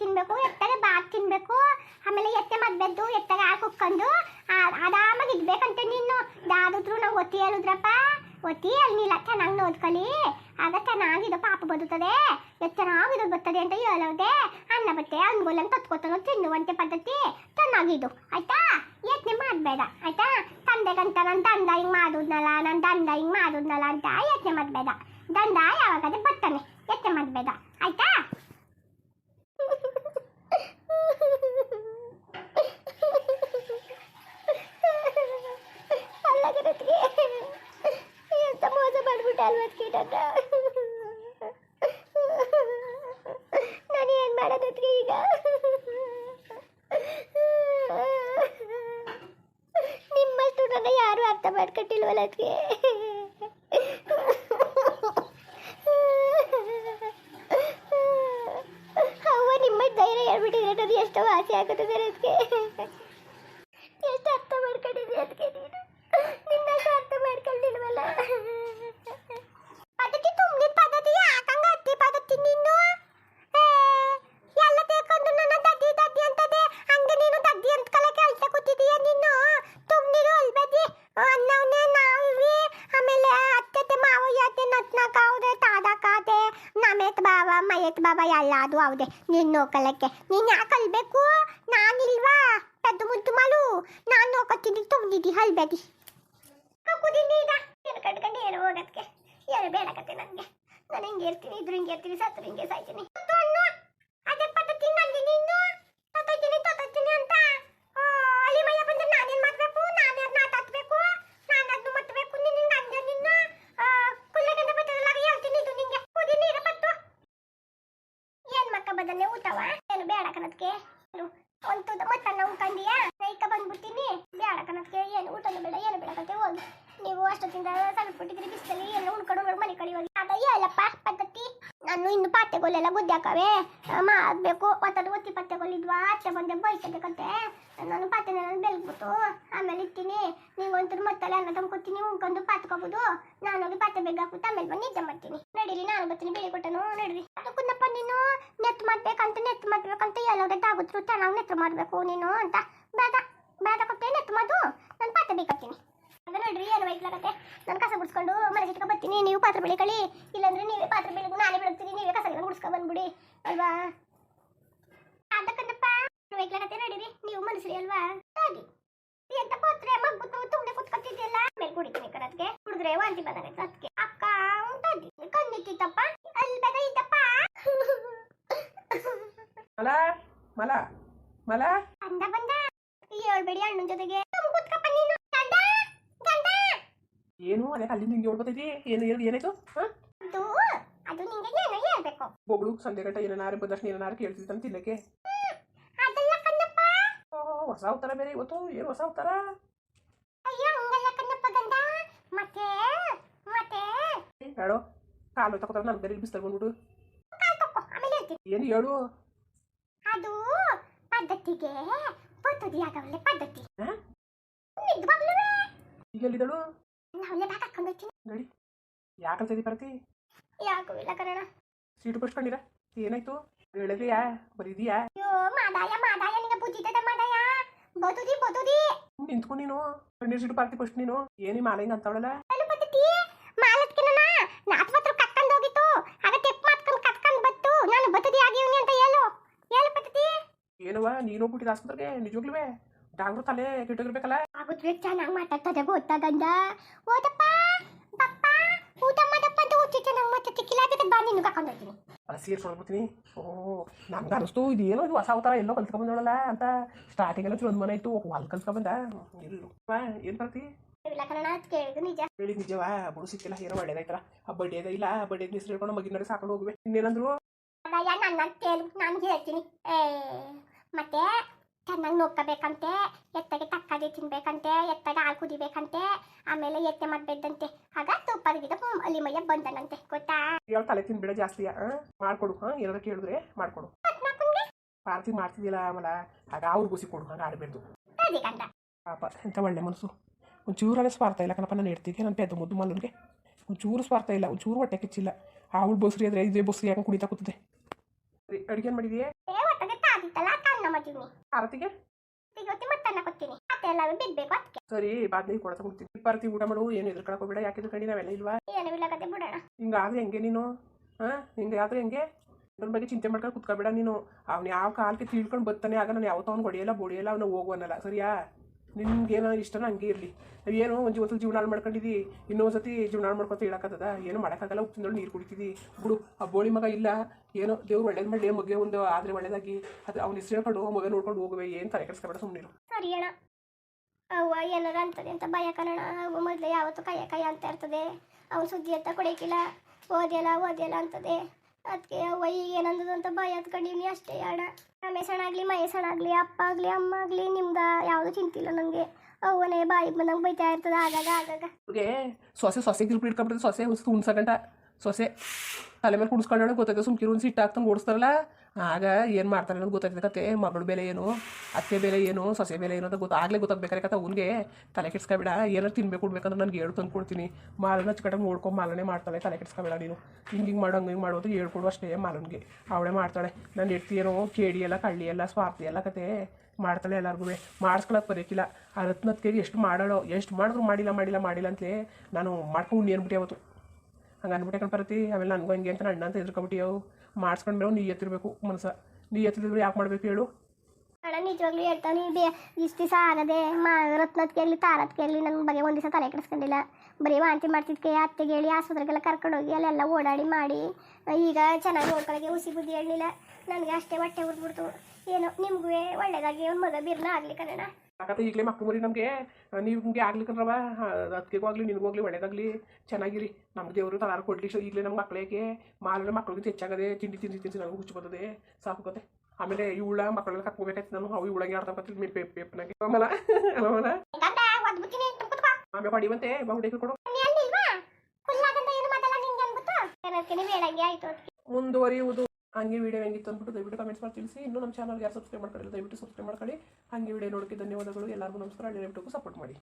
ತಿನ್ಬೇಕು ಎತ್ತಗೆ ಬಾತ್ ತಿನ್ಬೇಕು, ಆಮೇಲೆ ಎತ್ತೆ ಮದ್ಬೆದ್ದು ಎತ್ತಗೆ ಹಾಲು ಕುಕ್ಕೊಂಡು ಆರಾಮಾಗಿ ಇದ್ಬೇಕಂತೆ ನೀನು. ದಾದಿದ್ರು ನಾವು ಒತ್ತಿ ಹೇಳಿದ್ರಪ್ಪ? ಒತ್ತಿ ಅಲ್ಲಿಲ್ಲ ಚೆನ್ನಾಗಿ ನೋಡ್ಕೊಳ್ಳಿ ಆಗ ಚೆನ್ನಾಗಿದೆ ಪಾಪ ಬದುತ್ತದೆ ಎಷ್ಟು ಚೆನ್ನಾಗಿದು ಬರ್ತದೆ ಅಂತ ಹೇಳೋದೆ. ಅನ್ನ ಬಟ್ಟೆ ಅಂಗೋಲನ್ನು ತತ್ಕೋತಾನೋ ತಿನ್ನುವಂತೆ ಪದ್ಧತಿ. ಚೆನ್ನಾಗಿದು ಆಯ್ತಾ? ಯತ್ನೆ ಮಾಡಬೇಡ, ಆಯ್ತಾ? ತಂದೆಗಂತ ನನ್ನ ದಂಡ ಹಿಂಗೆ ಮಾಡುದ್ನಲ್ಲ ನನ್ನ ದಂಡ ಹಿಂಗೆ ಮಾಡುದ್ನಲ್ಲ ಅಂತ ಯತ್ನೆ ಮಾಡಬೇಡ. ದಂಡ ಯಾವಾಗಾದ್ರೆ ಬರ್ತಾನೆ, ಯತ್ನೆ ಮಾಡಬೇಡ, ಆಯ್ತಾ? ನಾನು ಏನು ಮಾಡೋದತ್ಗೆ ಈಗ? ನಿಮ್ಮಷ್ಟು ನನ್ನ ಯಾರು ಅರ್ಥ ಮಾಡ್ಕೊಟ್ಟಿಲ್ವಲ್ಲ ಅದಕ್ಕೆ ಅವ್ವ, ನಿಮ್ಮ ಧೈರ್ಯ ಹೇಳ್ಬಿಟ್ಟಿದ್ರೆ ಅದು ಎಷ್ಟೋ ಆಸೆ ಆಗುತ್ತದೆ ಅದಕ್ಕೆ ಎಷ್ಟು ಅರ್ಥ ಮಾಡ್ಕೊಂಡಿದ್ದೆ ಅದಕ್ಕೆ ನೀನು ನಿನ್ನಷ್ಟು ಅರ್ಥ ಮಾಡ್ಕೊಂಡಿಲ್ವಲ್ಲ ಪದ್ಧತಿ ತುಂಬಿದ ಪದ್ಧತಿ ಯಾಕಂಗ ಅತ್ತಿ ಪದ್ಧತಿ ನೀನು ಏ, ಎಲ್ಲ ತೇಕೊಂಡು ನನ್ನ ದದ್ದಿ ದದ್ದಿ ಅಂತದೆ ಹಂಗೆ ನೀನು ದದ್ದಿ ಅಂತ ಕಲ ಕೆಲಸ ಕೂತಿದೀಯ ನೀನು ತುಂಬಿರು ಅಲ್ಬದಿ ಅನ್ನವನ್ನೇ ನಾವಿ ಆಮೇಲೆ ಅತ್ತೆ ಮಾವಯ್ಯ ಅತ್ತೆ ನತ್ನ ಕಾವ್ದೆ ತಾದ ಕಾದೆ ನಮೇತ್ ಬಾವ ಮಯತ್ ಬಾವ ಎಲ್ಲ ಅದು ಹೌದೆ ನೀನು ನೋಕಲಕ್ಕೆ ನೀನು ಯಾಕೆ ಅಲ್ಬೇಕು? ನಾನಿಲ್ವಾ ಪೆದ್ದು ಮುದ್ದು ಮಾಡು ನಾನು ನೋಕತ್ತೀನಿ ತುಂಬಿದಿ ಅಲ್ಬೇಡಿ. ಕುದಿನಿ ಈಗ. ಕಟ್ಕೊಂಡು ಏನು ಹೋಗೋದಕ್ಕೆ ಏನು ಬೇಡಕತ್ತೆ ನನಗೆ? ನಾನು ಹಿಂಗೆ ಇರ್ತೀನಿ, ಇದ್ರ ಹಿಂಗೆ ಇರ್ತೀನಿ ಸತ್ರ ಹಿಂಗೆ ಸಾಯ್ತೀನಿ ಮತ್ತು ಅನ್ನು ಅದೇ ಪದ್ಧತಿ ನಂಗೆ ನೀನು ತತ್ತೈತೀನಿ ತತ್ತೈತೀನಿ ಅಂತ ಆ, ಅಲ್ಲಿ ಮಯ್ಯ ಬಂದ್ರೆ ನಾನೇನು ಮಾಡಬೇಕು ನಾನು ಅದನ್ನ ತತ್ತಬೇಕು ನಾನು ಅದನ್ನ ಮತ್ತಬೇಕು ನಿನ್ನ ಅಂದೆ ನಿನ್ನ ಕುಲ್ಲಗಂಡ ಬತ್ತಲ್ಲ ಹೇಳ್ತೀನಿ ಇದು ನಿಂಗೆ ಕುದಿ ನೀರು ಬತ್ತು ಮಕ್ಕ ಊಟವ? ಏನು ಬೇಡ ಕಣದ್ಕೆ ಒಂದು ನಾವು ಉಂಕಂಡಿಯಾ ನೈಕ ಬಂದ್ಬಿಡ್ತೀನಿ. ಬೇಡ ಕಣದ್ಕೆ ಏನು? ಊಟನೂ ಬೇಡ, ಏನು ಬೇಡ ಕತೆ ಹೋಗಿ. ನೀವು ಅಷ್ಟೊತ್ತಿಂದ ಸಣ್ಣ ಬಿಟ್ಟಿದ್ರಿ ಬಿಸಿಲಲ್ಲಿ ಎಲ್ಲ ಉಣ್ಕೊಂಡು ಮನೆ ಕಡೆ ಹೋಗಿ. ಅದ ಹೇಳಪ್ಪ ಪದ್ಧತಿ? ನಾನು ಇನ್ನು ಪಾತೆಗೋಲೆಲ್ಲ ಬುದ್ಧಿ ಹಾಕವೆ. ಮಾಡಬೇಕು ಮತ್ತದು ಒತ್ತಿ ಪಾತೆಗೋಲಿದ್ವಾ ಅತ್ತೆ ಬಂದೆ, ಬೈಸಬೇಕಂತೆ. ನಾನು ಪಾತೆನೆಲ್ಲ ಬೆಳಗ್ಬಿಟ್ಟು ಆಮೇಲೆ ಇರ್ತೀನಿ. ನೀವು ಮತ್ತಲ್ಲ ಅನ್ನ ತಂಬ್ಕೊತೀನಿ ಉಣ್ಕೊಂಡು ಪಾತ್ಕೋಬೋದು ನಾನು ಹೋಗಿ ಪಾತೆ ಬೇಗ ಆಮೇಲೆ ಬಂದು ನಿದ್ದೆ ಮಾಡ್ತೀನಿ. ನಡೀರಿ, ನಾನು ಬರ್ತೀನಿ ಬೇರೆ ಕೊಟ್ಟನು ನಡೀರಿ ಅದು ಕುಂದಪ್ಪ ನೀನು ನೆತ್ ಮಾಡ್ಬೇಕಂತ ನೆತ್ ಎಲ್ಲೋದಕ್ಕೆ ಆಗುತ್ತರು ನಾವು ನೆತ್ರ ಮಾಡಬೇಕು, ನೀನು ಅಂತ. ಬೇಡ ಬೇಡ ಕೊಟ್ಟೆ ನೆತ್ರ ಮಾಡು. ನಾನು ಪಾತ್ರೆ ಬೇಕಾಗ್ತೀನಿ ಅದ ನೋಡ್ರಿ, ಏನು ವೈಕ್ಲಾಗತ್ತೆ ನಾನು ಕಸ ಗುಡಿಸ್ಕೊಂಡು ಮನೆ ಇಟ್ಕೊ ಬರ್ತೀನಿ. ನೀವು ಪಾತ್ರೆ ಬೆಳಿಕಳಿ ಇಲ್ಲಾಂದ್ರೆ ನೀವೇ ಪಾತ್ರೆ ಬೆಳಗ್ಗೆ ನಾನೇ ಬೆಳಗ್ತೀನಿ. ನೀವೇ ಕಸ ಗುಡಿಸ್ಕೊ ಬಂದ್ಬಿಡಿ. ಅಲ್ವಾ? ಅದಕ್ಕಂದಪ್ಪ ವೈಕ್ಲಾಗತ್ತೆ ನೋಡಿರಿ? ನೀವು ಮನಸ್ಸಿರಿ ಅಲ್ವಾ? ಹಾಗೆ. ಎಂತ ಪಾತ್ರೆ? ಮಗ್ಗುತ್ತು ತುಂಬೆ ಕುತ್ಕೊತಿದ್ಯಲ್ಲ? ಮೇಲೆ ಕುಡಿತೀನಿ ಕಡದ್ಗೆ ಕುಡಿದ್ರೆ ವಾಂತಿ ಬಂದಾಗತ್ತೆ ಅದಕ್ಕೆ. ಅಕ್ಕ ಉಂಟದಿ ಕಣ್ಣಿತ್ತಿತ್ತಪ್ಪ ಅಲ್ಲಿ ಬೇಗ ಇದ್ದಪ್ಪ. ಮಲ ಮಲ ಮಲ. ಬಂದ ಬಂದ. ಹೇಳ್ಬೇಡಿ ಅಣ್ಣನ ಜೊತೆಗೆ. ಏನು ಅದೇ ಅಲ್ಲಿ ನಿಂಗೆ ಹೇಳ್ಬತ್ತೈತಿ ಏನು ಹೇಳಿ ಏನಾಯ್ತು? ಅದು ಅದು ನಿಂಗೆ ಏನೋ ಹೇಳ್ಬೇಕು. ಬೊಗಳು ಸಂಜೆ ಗಂಟ ಏನಾರು ಬಂದಷ್ಟು ಏನಾರು ಕೇಳ್ತಿದ್ದಂತ ತಿನ್ನಕ್ಕೆ. ಹೊಸ ಅವತಾರ ಬೇರೆ ಇವತ್ತು. ಏನು ಹೊಸ ಅವತಾರ? ಹೇಳೋ ಕಾಲು ತಗೋತಾರ ನಾನು ಬೇರೆ ಬಿಸ್ತರ್ ಬಂದ್ಬಿಡು. ಕಾಲ್ ತಕೋ ಆಮೇಲೆ ಹೇಳ್ತೀನಿ. ಏನು ಹೇಳು? ಅದು ಪದ್ಧತಿಗೆ ಪದ್ಧತಿ. ಆಗವಲ್ಲೆ ಪದ್ಧತಿ? ನಿಜವಾಗ್ಲೂ ಈಗ ಎಲ್ಲಿದ್ದಳು? ನಾವಲ್ಲೇ ಬ್ಯಾಗ್ ಹಾಕೊಂಡು ಹೋಗ್ತೀನಿ. ನಡಿ. ಯಾಕಂತ ಬರ್ತಿ ಯಾಕೂ ಇಲ್ಲ ಕನ್ನಡ ಸೀಟು ಬಸ್ಕೊಂಡಿರ ಏನಾಯ್ತು? ಹೇಳಿದ್ಯಾ ಬರೀದಿಯಾ? ಅಯ್ಯೋ ಮಾದಾಯ ಮಾದಾಯ ನಿಂಗೆ ಬುದ್ಧಿತದ ಮಾದಾಯ? ಬದುದಿ ಬದುದಿ. ನಿಂತ್ಕೊಂಡು ನೀನು. ಕಣ್ಣೀರ್ ಸೀಟು ಪಾರ್ತಿ ಫಸ್ಟ್ ನೀನು. ಏನಿ ಮಾಲ ಹಿಂಗೆ ಅಂತವಳಲ್ಲ ಪದ್ಧತಿ? ಮಾಲತ್ಕಿನ ನಾತ್ ಮಾತ್ರ ಕತ್ಕೊಂಡು ಹೋಗಿತ್ತು. ಹಾಗೆ ತೆಪ್ ಮಾಡ್ಕೊಂಡು ಕತ್ಕೊಂಡು ಬತ್ತು ನಾನು ಬದುದಿ ಆಗಿವ್ನಿ ಅಂತ ಏನವ ನೀನು ಹೋಗ್ಬಿಟ್ಟಿದ ಆಸ್ಪತ್ರೆಗೆ ನಿಜವಾಗ್ಲೂ ಡಾಕ್ಟ್ರು ತಲೆ ಕೆಟ್ಟೋಗಿರ್ಬೇಕಲ್ಲ? ಆಗುದ್ರೆ ಚೆನ್ನಾಗಿ ಮಾತಾಡ್ತದೆ ಗೊತ್ತಾ ಗಂಡ ಓದಪ್ಪ ಬಪ್ಪ ಊಟ ಮಾಡಪ್ಪ ಅಂತ ಊಟ ಚೆನ್ನಾಗಿ ಮಾತಾಡ್ತಿ ಕಿಲಾಟಕ್ಕೆ ಬಾ ನಿನ್ಗೆ ಹಾಕೊಂಡು ಹೋಗ್ತೀನಿ. ಅಲ್ಲ ಸೇರ್ಸ್ಕೊಂಡ್ಬಿಡ್ತೀನಿ ಓ ನಂಗೆ ಅನಿಸ್ತು ಇದು ಏನೋ ಇದು ಹೊಸ ಅವತಾರ ಎಲ್ಲೋ ಕಲ್ತ್ಕೊಂಡ್ಬಂದೋಳಲ್ಲ ಅಂತ. ಸ್ಟಾರ್ಟಿಂಗ್ ಎಲ್ಲ ಒಂದು ಮನೆ ಇತ್ತು ಅಲ್ಲಿ ಕಲ್ತ್ಕೊಂಡ್ಬಂದ ಎಲ್ಲೂ ಏನು ಬರ್ತಿ ನಿಜವಾ? ಬುಡು ಸಿಕ್ಕಿಲ್ಲ ಏನೋ ಒಳ್ಳೇದಾಯ್ತಲ್ಲ. ಆ ಬಡ್ಡಿ ಇಲ್ಲ ಬಡ್ಡಿ ಹೆಸರು ಹೇಳ್ಕೊಂಡು ಮಗಿನ ಸಾಕೊಂಡು ಹೋಗ್ಬೇಕು ಇನ್ನೇನಂದ್ರು? ಅದಯ್ಯ ನನ್ನ ಕೇಳು ನಾನು ಹೇಳ್ತೀನಿ. ಏ ಮತ್ತೆ ಚೆನ್ನಾಗಿ ನೋಡ್ಕೋಬೇಕಂತೆ ಎತ್ತಗೆ ತಕ್ಕಾಗಿ ತಿನ್ಬೇಕಂತೆ ಎತ್ತಗೆ ಹಾಲು ಕುದಿಬೇಕಂತೆ ಆಮೇಲೆ ಎತ್ತೆ ಮಾಡಬೇಕಂತೆ. ಆಗ ತುಪ್ಪದ ಗಿಡ ಅಲ್ಲಿ ಮಯ್ಯ ಬಂದನಂತೆ ಗೊತ್ತಾ? ಯಾವ ತಲೆ ತಿನ್ಬೇಡ ಜಾಸ್ತಿ? ಮಾಡ್ಕೊಡು ಹಾಂ ಏನಾದ್ರು ಕೇಳಿದ್ರೆ ಮಾಡ್ಕೊಡು. ಪಾರ್ತಿ ಮಾಡ್ತಿದ್ದಿಲ್ಲ ಆಮೇಲೆ ಆಗ ಅವ್ರು ಗುಸಿ ಕೊಡು ಹಂಗೆ ಆಡಬೇಡ್ದು ಪಾಪ ಎಂಥ ಒಳ್ಳೆ ಮನಸ್ಸು. ಒಂಚೂರಲ್ಲೇ ಸ್ವಾರ್ಥ ಇಲ್ಲ ಕಣಪ್ಪ ನಾನು ಇಡ್ತಿದ್ದೆ ನನ್ನ ಪೆದ್ದ ಮುದ್ದು ಮಲ್ಲನಿಗೆ. ಒಂಚೂರು ಸ್ವಾರ್ಥ ಇಲ್ಲ ಒಂಚೂರು ಹೊಟ್ಟೆ ಕಿಚ್ಚಿಲ್ಲ. ಅವಳು ಬಸ್ರಿ ಆದರೆ ಇದೇ ಬಸ್ರಿ ಯಾಕೆ ಕುಡಿತಾ ಕೂತದೆ ಅಡುಗೆ ಮಾಡಿದೀಯಾ? ಆರತಿಗೆ? ಸರಿ ಬಾದ್ನಿ ಕೊಡತ ಕೊಡ್ತೀನಿ ಇಪ್ಪಾರ್ತಿ ಊಟ ಮಾಡು ಏನು ಎದುರು ಹೋಗ್ಬೇಡ. ಯಾಕೆ ಎದುರ್ಕಂಡಿ ನಾವೆಲ್ಲ ಇಲ್ವಾ? ಹಿಂಗಾದ್ರೆ ಹೆಂಗೆ ನೀನು? ಹಾಂ ಹಿಂಗೆ ಆದ್ರೆ ಹೆಂಗೆ? ಅದ್ರ ಬಗ್ಗೆ ಚಿಂತೆ ಮಾಡ್ಕೊಂಡು ಕುತ್ಕೋಬೇಡ ನೀನು. ಅವ್ನು ಯಾವ ಕಾಲಕ್ಕೆ ತಿಳ್ಕೊಂಡು ಬರ್ತಾನೆ ಆಗ ನಾನು ಯಾವತ್ತೋ ಅವ್ನು ಹೊಡೆಯಲ್ಲ ಬೊಡಿಯಲ್ಲ ಅವನು ಹೋಗುವನಲ್ಲ. ಸರಿಯಾ? ನಿನ್ಗೇನೋ ಇಷ್ಟನೋ ಹಂಗೆ ಇರಲಿ. ಏನೋ ಒಂದು ಇವತ್ತು ಜೀವನ ಹಾಳು ಇನ್ನೊಂದು ಸತಿ ಜೀವನ ಹಾಳು ಮಾಡ್ಕೊತ ಹೇಳಕ್ಕತ್ತದ ಏನು ಮಾಡೋಕ್ಕಾಗಲ್ಲ ಉಪ್ಪಿನೊಳಗೆ ನೀರು ಕುಡಿತಿದ್ದಿ ಬಿಡು ಆ ಬೋಳಿ ಮಗ ಇಲ್ಲ. ಏನೋ, ದೇವ್ರು ಒಳ್ಳೇದು ಮಾಡಿ ಮಗ್ಗೆ ಒಂದು ಆದರೆ ಒಳ್ಳೇದಾಗಿ. ಅದು ಅವ್ನು ಹೆಸರು ಹೇಳ್ಕೊಂಡು ಮಗ ನೋಡ್ಕೊಂಡು ಹೋಗುವೆ, ಏನು ತಲೆ ಕೆಡಿಸ್ಕೊಬೇಡ ಸುಮ್ಮನೆ ಸರಿ ಅಣ್ಣ. ಅವ್ವ ಏನಾರ ಅಂತದೆ ಅಂತ ಭಯ ಕಣಣ. ಯಾವತ್ತು ಕೈಯ ಕೈ ಅಂತ ಇರ್ತದೆ. ಅವ್ನು ಸುದ್ದಿ ಅಂತ ಕೊಡೋಕಿಲ್ಲ. ಓದಿಯಲ್ಲ ಓದಿಯಲ್ಲ ಅಂತದೆ. ಅದಕ್ಕೆ ಏನಂದದಂತ ಏನಂದದು ಅಂತ ಭಯ ಹತ್ಕೊಂಡಿವ್ನಿ ಅಷ್ಟೇ ಅಣ್ಣ. ರಮೇಶ್ ಅಣ್ಣ ಆಗಲಿ, ಮಹೇಶ್ ಅಣ್ಣ ಆಗಲಿ, ಅಪ್ಪ ಆಗಲಿ, ಅಮ್ಮ ಆಗಲಿ, ನಿಮ್ದು ಯಾವುದು ಚಿಂತಿಲ್ಲ ನನಗೆ ಅವ್ವನೇ ಬಾಯಿಗೆ ಬಂದಂಗೆ ಬೈತಾ ಇರ್ತದೆ, ಆಗಾಗ ಆಗಾಗ. ಸೊಸೆ ಸೊಸೆ ಗಿಲ್ಪು ಇಟ್ಕೊಂಡ್ಬಿಡ್ತಾರೆ ಸೊಸೆ ಉನ್ಸ್ ಉಣ್ಸಕಂಟ ಸೊಸೆ ತಲೆ ಮೇಲೆ ಕುಡಿಸ್ಕೊಂಡಾಗ ಸುಮ್ಕಿರು ಕಿರು ಸಿಟ್ಟು ಹಾಕ್ತಂಗೆ ಓಡಿಸ್ತಾರಲ್ಲ? ಆಗ ಏನು ಮಾಡ್ತಾರೆ ಅನ್ನೋದು ಗೊತ್ತಾಗ್ತದೆ ಕತೆ. ಮಗಳ ಬೆಲೆ ಏನು? ಅತ್ತೆ ಬೆಲೆ ಏನು? ಸೊಸೆ ಬೆಲೆ ಏನು ಅಂತ ಗೊತ್ತ, ಆಗಲೇ ಗೊತ್ತಾಗ್ಬೇಕಾರೆ ಕತೆ ಅವ್ನಿಗೆ. ತಲೆ ಕೆಡ್ಸ್ಕೊಬೇಡ, ಏನಾರು ತಿನ್ಬೇಕು, ಕೊಡ್ಬೇಕಂದ್ರೆ ನನಗೆ ಹೇಳು ತಂದು ಕೊಡ್ತೀನಿ. ಮಾಲನ್ನ ಅಚ್ಚುಕಟ್ಟಾಗಿ ನೋಡ್ಕೊಂಡು ಮಾಲನೆ ಮಾಡ್ತಾಳೆ, ತಲೆ ಕೆಡ್ಸ್ಕೊಬೇಡ ನೀನು. ಹಿಂಗೆ ಹಿಂಗೆ ಮಾಡೋ, ಹಂಗೆ ಮಾಡೋದು ಹೇಳ್ಕೊಡು ಅಷ್ಟೇ ಮಾಲನ್ಗೆ. ಅವಳೇ ಮಾಡ್ತಾಳೆ. ನಾನು ಎಡ್ತಿ ಏನೋ ಕೇಡಿ ಎಲ್ಲ, ಕಳ್ಳಿ ಎಲ್ಲ, ಸ್ವಾರ್ಥಿ ಎಲ್ಲ ಕತೆ. ಮಾಡ್ತಾಳೆ ಎಲ್ಲರಿಗೂ ಮಾಡಿಸ್ಕೊಳಕ್ಕೆ ಬರೋಕ್ಕಿಲ್ಲ ಆ ರತ್ನತ್ಕೆಗೆ ಎಷ್ಟು ಮಾಡೋಳು, ಎಷ್ಟು ಮಾಡಿದ್ರು ಮಾಡಿಲ್ಲ ಮಾಡಿಲ್ಲ ಮಾಡಿಲ್ಲ ಅಂತಲೇ ನಾನು ಮಾಡ್ಕೊಂಡು ಏನ್ಬಿಟ್ಟೆ ಅವತ್ತು. ಹಂಗೆ ಅನ್ಬಿಟ್ಟೆ ಕಣ್ಪರತಿ ಆಮೇಲೆ ನನಗೂ ಹಂಗೆ ಅಂತ ಅಣ್ಣ ಅಂತ ಎದ್ರುಕೊಬಿಟ್ಟಿಯವು ಮಾಡಿಸ್ಕೊಂಡ್ಮೇಲೆ ನೀ ಎತ್ತಿರ್ಬೇಕು ಮನಸ್ಸ. ನೀ ಎತ್ತಿದ್ರೆ ಯಾಕೆ ಮಾಡ್ಬೇಕು ಹೇಳು. ಅಣ್ಣ, ನಿಜವಾಗ್ಲೂ ಹೇಳ್ತಾನೆ ಬೇ, ಇಷ್ಟು ದಿವಸ ಆಗದೆ ಮಾ, ರತ್ನದ ಆಗಲಿ ತಾರತ್ಗೆ ಆಗಲಿ ನನ್ನ ಬಗ್ಗೆ ಒಂದು ದಿವಸ ತಲೆ ಕೆಡಿಸ್ಕೊಂಡಿಲ್ಲ. ಬರೀ ವಾಂತಿ ಮಾಡ್ತಿದ್ಕೆ, ಅತ್ತೆಗೆ ಹೇಳಿ, ಆಸ್ಪತ್ರೆಗೆಲ್ಲ ಕರ್ಕೊಂಡೋಗಿ, ಅಲ್ಲೆಲ್ಲ ಓಡಾಡಿ ಮಾಡಿ. ಈಗ ಚೆನ್ನಾಗಿ ನೋಡ್ಕೊಳಗೆ ಹುಸಿ ಬುದ್ಧಿ ಹೇಳಲಿಲ್ಲ. ನನಗೆ ಅಷ್ಟೇ ಹೊಟ್ಟೆ ಹುಡ್ಬಿಡ್ತು ಏನು ನಿಮಗೂ ಒಳ್ಳೇದಾಗಿ ಒಂದು ಮಗ ಬಿರ್ನ ಆಗಲಿ ಕನ್ನಡ ಯಾಕಂದ್ರೆ ಈಗಲೇ ಮಕ್ಕಳು ಮರಿ ನಮಗೆ ನೀವು ನಿಮಗೆ ಆಗ್ಲಿಕ್ಕಂದ್ರವ ಅದಕ್ಕೆಗೂ ಆಗಲಿ ನಿನಗೂ ಆಗಲಿ ಒಳ್ಳೇದಾಗಲಿ ಚೆನ್ನಾಗಿರಿ. ನಮ್ಮ ದೇವರು ತಲಾರು ಕೊಡ್ಲಿ ಈಗಲೇ ನಮ್ಗೆ ಮಕ್ಕಳಿಗೆ ಮಾಲಿನ ಮಕ್ಕಳಿಗೆ ಹೆಚ್ಚಾಗದೆ ತಿಂಡಿ ತಿಂದು ತಿನ್ಸಿ ನನಗೂ ಹುಚ್ಚು ಬರ್ತದೆ ಸಾಕು ಕತೆ. ಆಮೇಲೆ ಇವಳ ಮಕ್ಕಳೆಲ್ಲ ಕರ್ಕೋಬೇಕಾಯ್ತು ನಾನು ಅವು ಇವಳಗೆ ಆಡ್ತಾ ಮೇಲೆ ಪೇಪ್ ಪೇಪ್ನಾಗೆ ಆಮೇಲೆ ಹೊಡಿವಂತೆ ಬಾ ಹುಡುಗಿ ಕೊಡು ಮುಂದುವರಿಯುವುದು. ಹಂಗೆ ವಿಡಿಯೋ ಹೆಂಗಿತ್ತು ಅಂದ್ಬಿಟ್ಟು ದಯವಿಟ್ಟು ಕಮೆಂಟ್ಸ್ ಮಾಡಿ ತಿಳಿಸಿ. ಇನ್ನೂ ನಮ್ಮ ಚಾನಲ್ಗೆ ಯಾರು ಸಬ್ಸ್ಕ್ರೈಬ್ ಮಾಡ್ಕೊಳ್ಳಿ ದಯವಿಟ್ಟು ಸಬ್ಸ್ಕ್ರೈಬ್ ಮಾಡ್ಕೊಳ್ಳಿ. ಹಂಗೆ ವಿಡಿಯೋ ನೋಡೋಕ್ಕೆ ಧನ್ಯವಾದಗಳು. ಎಲ್ಲರಿಗೂ ನಮಸ್ಕಾರ. ದಯವಿಟ್ಟು ಸಪೋರ್ಟ್ ಮಾಡಿ.